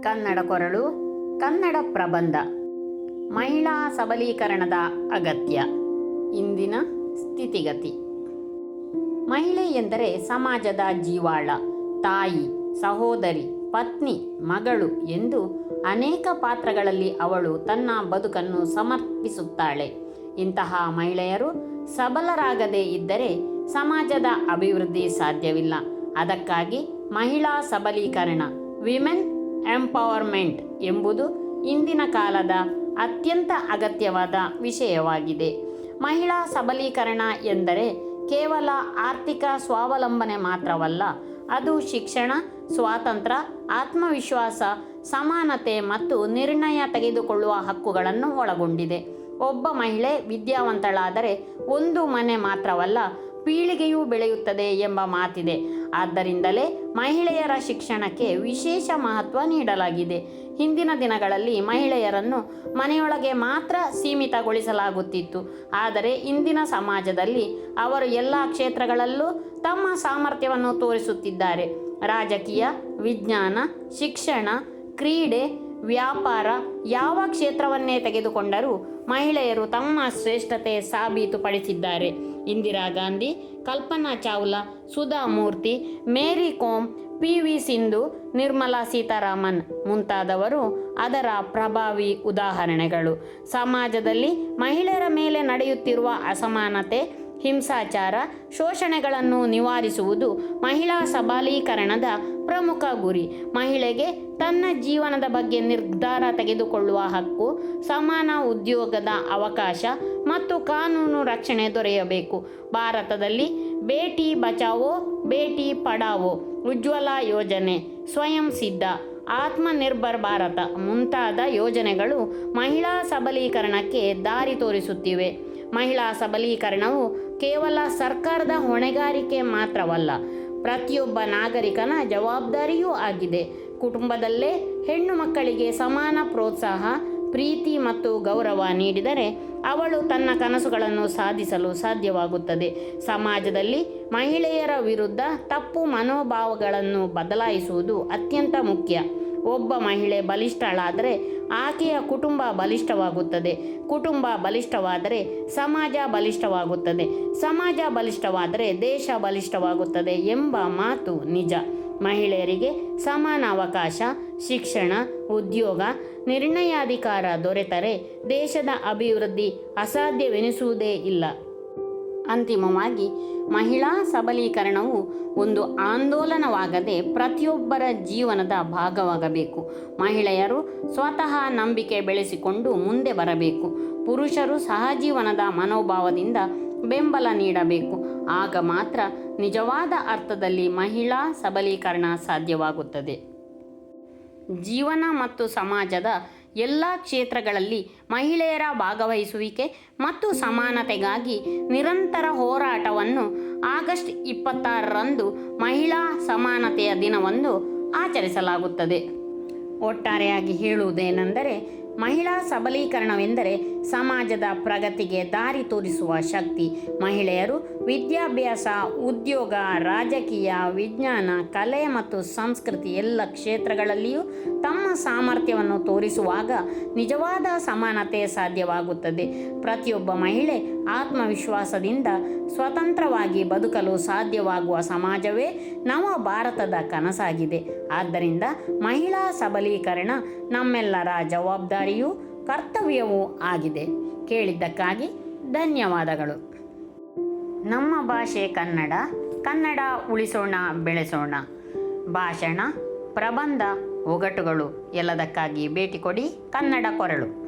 ಕನ್ನಡ ಕೊರಳು, ಕನ್ನಡ ಪ್ರಬಂಧ, ಮಹಿಳಾ ಸಬಲೀಕರಣದ ಅಗತ್ಯ. ಇಂದಿನ ಸ್ಥಿತಿಗತಿ. ಮಹಿಳೆ ಎಂದರೆ ಸಮಾಜದ ಜೀವಾಳ, ತಾಯಿ, ಸಹೋದರಿ, ಪತ್ನಿ, ಮಗಳು ಎಂದು ಅನೇಕ ಪಾತ್ರಗಳಲ್ಲಿ ಅವಳು ತನ್ನ ಬದುಕನ್ನು ಸಮರ್ಪಿಸುತ್ತಾಳೆ. ಇಂತಹ ಮಹಿಳೆಯರು ಸಬಲರಾಗದೇ ಇದ್ದರೆ ಸಮಾಜದ ಅಭಿವೃದ್ಧಿ ಸಾಧ್ಯವಿಲ್ಲ. ಅದಕ್ಕಾಗಿ ಮಹಿಳಾ ಸಬಲೀಕರಣ ವಿಮೆನ್ ಎಂಪವರ್ಮೆಂಟ್ ಎಂಬುದು ಇಂದಿನ ಕಾಲದ ಅತ್ಯಂತ ಅಗತ್ಯವಾದ ವಿಷಯವಾಗಿದೆ. ಮಹಿಳಾ ಸಬಲೀಕರಣ ಎಂದರೆ ಕೇವಲ ಆರ್ಥಿಕ ಸ್ವಾವಲಂಬನೆ ಮಾತ್ರವಲ್ಲ, ಅದು ಶಿಕ್ಷಣ, ಸ್ವಾತಂತ್ರ್ಯ, ಆತ್ಮವಿಶ್ವಾಸ, ಸಮಾನತೆ ಮತ್ತು ನಿರ್ಣಯ ತೆಗೆದುಕೊಳ್ಳುವ ಹಕ್ಕುಗಳನ್ನು ಒಳಗೊಂಡಿದೆ. ಒಬ್ಬ ಮಹಿಳೆ ವಿದ್ಯಾವಂತಳಾದರೆ ಒಂದು ಮನೆ ಮಾತ್ರವಲ್ಲ ಪೀಳಿಗೆಯೂ ಬೆಳೆಯುತ್ತದೆ ಎಂಬ ಮಾತಿದೆ. ಆದ್ದರಿಂದಲೇ ಮಹಿಳೆಯರ ಶಿಕ್ಷಣಕ್ಕೆ ವಿಶೇಷ ಮಹತ್ವ ನೀಡಲಾಗಿದೆ. ಹಿಂದಿನ ದಿನಗಳಲ್ಲಿ ಮಹಿಳೆಯರನ್ನು ಮನೆಯೊಳಗೆ ಮಾತ್ರ ಸೀಮಿತಗೊಳಿಸಲಾಗುತ್ತಿತ್ತು. ಆದರೆ ಇಂದಿನ ಸಮಾಜದಲ್ಲಿ ಅವರು ಎಲ್ಲ ಕ್ಷೇತ್ರಗಳಲ್ಲೂ ತಮ್ಮ ಸಾಮರ್ಥ್ಯವನ್ನು ತೋರಿಸುತ್ತಿದ್ದಾರೆ. ರಾಜಕೀಯ, ವಿಜ್ಞಾನ, ಶಿಕ್ಷಣ, ಕ್ರೀಡೆ ವ್ಯಾಪಾರ ಯಾವ ಕ್ಷೇತ್ರವನ್ನೇ ತೆಗೆದುಕೊಂಡರೂ ಮಹಿಳೆಯರು ತಮ್ಮ ಶ್ರೇಷ್ಠತೆ ಸಾಬೀತುಪಡಿಸಿದ್ದಾರೆ. Indira Gandhi, Kalpana Chawla, Sudha Murthy, Mary Kom P V Sindhu, Nirmala Sitharaman ಮುಂತಾದವರು ಅದರ ಪ್ರಭಾವಿ ಉದಾಹರಣೆಗಳು. ಸಮಾಜದಲ್ಲಿ ಮಹಿಳೆಯರ ಮೇಲೆ ನಡೆಯುತ್ತಿರುವ ಅಸಮಾನತೆ ಹಿಂಸಾಚಾರ, ಶೋಷಣೆಗಳನ್ನು ನಿವಾರಿಸುವುದು ಮಹಿಳಾ ಸಬಲೀಕರಣದ ಪ್ರಮುಖ ಗುರಿ. ಮಹಿಳೆಗೆ ತನ್ನ ಜೀವನದ ಬಗ್ಗೆ ನಿರ್ಧಾರ ತೆಗೆದುಕೊಳ್ಳುವ ಹಕ್ಕು, ಸಮಾನ ಉದ್ಯೋಗದ ಅವಕಾಶ ಮತ್ತು ಕಾನೂನು ರಕ್ಷಣೆ ದೊರೆಯಬೇಕು. ಭಾರತದಲ್ಲಿ ಬೇಟಿ ಬಚಾವೋ, ಬೇಟಿ ಪಡಾವೋ ಉಜ್ವಲ ಯೋಜನೆ ಸ್ವಯಂ ಸಿದ್ಧ. ಆತ್ಮನಿರ್ಭರ್ ಭಾರತ ಮುಂತಾದ ಯೋಜನೆಗಳು ಮಹಿಳಾ ಸಬಲೀಕರಣಕ್ಕೆ ದಾರಿ ತೋರಿಸುತ್ತಿವೆ. ಮಹಿಳಾ ಸಬಲೀಕರಣವು ಕೇವಲ ಸರ್ಕಾರದ ಹೊಣೆಗಾರಿಕೆ ಮಾತ್ರವಲ್ಲ, ಪ್ರತಿಯೊಬ್ಬ ನಾಗರಿಕನ ಜವಾಬ್ದಾರಿಯೂ ಆಗಿದೆ. ಕುಟುಂಬದಲ್ಲೇ ಹೆಣ್ಣು ಮಕ್ಕಳಿಗೆ ಸಮಾನ ಪ್ರೋತ್ಸಾಹ, ಪ್ರೀತಿ ಮತ್ತು ಗೌರವ ನೀಡಿದರೆ ಅವಳು ತನ್ನ ಕನಸುಗಳನ್ನು ಸಾಧಿಸಲು ಸಾಧ್ಯವಾಗುತ್ತದೆ. ಸಮಾಜದಲ್ಲಿ ಮಹಿಳೆಯರ ವಿರುದ್ಧ ತಪ್ಪು ಮನೋಭಾವಗಳನ್ನು ಬದಲಾಯಿಸುವುದು ಅತ್ಯಂತ ಮುಖ್ಯ. ಒಬ್ಬ ಮಹಿಳೆ ಬಲಿಷ್ಠಳಾದರೆ ಆಕೆಯ ಕುಟುಂಬ ಬಲಿಷ್ಠವಾಗುತ್ತದೆ. ಕುಟುಂಬ ಬಲಿಷ್ಠವಾದರೆ ಸಮಾಜ ಬಲಿಷ್ಠವಾಗುತ್ತದೆ. ಸಮಾಜ ಬಲಿಷ್ಠವಾದರೆ ದೇಶ ಬಲಿಷ್ಠವಾಗುತ್ತದೆ ಎಂಬ ಮಾತು ನಿಜ. ಮಹಿಳೆಯರಿಗೆ ಸಮಾನ ಅವಕಾಶ, ಶಿಕ್ಷಣ, ಉದ್ಯೋಗ, ನಿರ್ಣಯಾಧಿಕಾರ ದೊರೆತರೆ ದೇಶದ ಅಭಿವೃದ್ಧಿ ಅಸಾಧ್ಯವೆನಿಸುವುದೇ ಇಲ್ಲ. ಅಂತಿಮವಾಗಿ ಮಹಿಳಾ ಸಬಲೀಕರಣವು ಒಂದು ಆಂದೋಲನವಾಗದೆ ಪ್ರತಿಯೊಬ್ಬರ ಜೀವನದ ಭಾಗವಾಗಬೇಕು. ಮಹಿಳೆಯರು ಸ್ವತಃ ನಂಬಿಕೆ ಬೆಳೆಸಿಕೊಂಡು ಮುಂದೆ ಬರಬೇಕು. ಪುರುಷರು ಸಹಜೀವನದ ಮನೋಭಾವದಿಂದ ಬೆಂಬಲ ನೀಡಬೇಕು. ಆಗ ಮಾತ್ರ ನಿಜವಾದ ಅರ್ಥದಲ್ಲಿ ಮಹಿಳಾ ಸಬಲೀಕರಣ ಸಾಧ್ಯವಾಗುತ್ತದೆ. ಜೀವನ ಮತ್ತು ಸಮಾಜದ ಎಲ್ಲ ಕ್ಷೇತ್ರಗಳಲ್ಲಿ ಮಹಿಳೆಯರ ಭಾಗವಹಿಸುವಿಕೆ ಮತ್ತು ಸಮಾನತೆಗಾಗಿ ನಿರಂತರ ಹೋರಾಟವನ್ನು ಆಗಸ್ಟ್ ಇಪ್ಪತ್ತಾರರಂದು ಮಹಿಳಾ ಸಮಾನತೆಯ ದಿನವಂದು ಆಚರಿಸಲಾಗುತ್ತದೆ. ಒಟ್ಟಾರೆಯಾಗಿ ಹೇಳುವುದೇನೆಂದರೆ ಮಹಿಳಾ ಸಬಲೀಕರಣವೆಂದರೆ ಸಮಾಜದ ಪ್ರಗತಿಗೆ ದಾರಿ ತೋರಿಸುವ ಶಕ್ತಿ. ಮಹಿಳೆಯರು ವಿದ್ಯಾಭ್ಯಾಸ, ಉದ್ಯೋಗ, ರಾಜಕೀಯ, ವಿಜ್ಞಾನ, ಕಲೆ ಮತ್ತು ಸಂಸ್ಕೃತಿ ಎಲ್ಲ ಕ್ಷೇತ್ರಗಳಲ್ಲಿಯೂ ತಮ್ಮ ಸಾಮರ್ಥ್ಯವನ್ನು ತೋರಿಸುವಾಗ ನಿಜವಾದ ಸಮಾನತೆ ಸಾಧ್ಯವಾಗುತ್ತದೆ. ಪ್ರತಿಯೊಬ್ಬ ಮಹಿಳೆ ಆತ್ಮವಿಶ್ವಾಸದಿಂದ ಸ್ವತಂತ್ರವಾಗಿ ಬದುಕಲು ಸಾಧ್ಯವಾಗುವ ಸಮಾಜವೇ ನವ ಭಾರತದ ಕನಸಾಗಿದೆ. ಆದ್ದರಿಂದ ಮಹಿಳಾ ಸಬಲೀಕರಣ ನಮ್ಮೆಲ್ಲರ ಜವಾಬ್ದಾರಿಯೂ ಕರ್ತವ್ಯವೂ ಆಗಿದೆ. ಕೇಳಿದ್ದಕ್ಕಾಗಿ ಧನ್ಯವಾದಗಳು. ನಮ್ಮ ಭಾಷೆ ಕನ್ನಡ. ಕನ್ನಡ ಉಳಿಸೋಣ, ಬೆಳೆಸೋಣ. ಭಾಷಣ, ಪ್ರಬಂಧ, ಒಗಟುಗಳು ಎಲ್ಲದಕ್ಕಾಗಿ ಭೇಟಿ ಕೊಡಿ ಕನ್ನಡ ಕೊರಳು.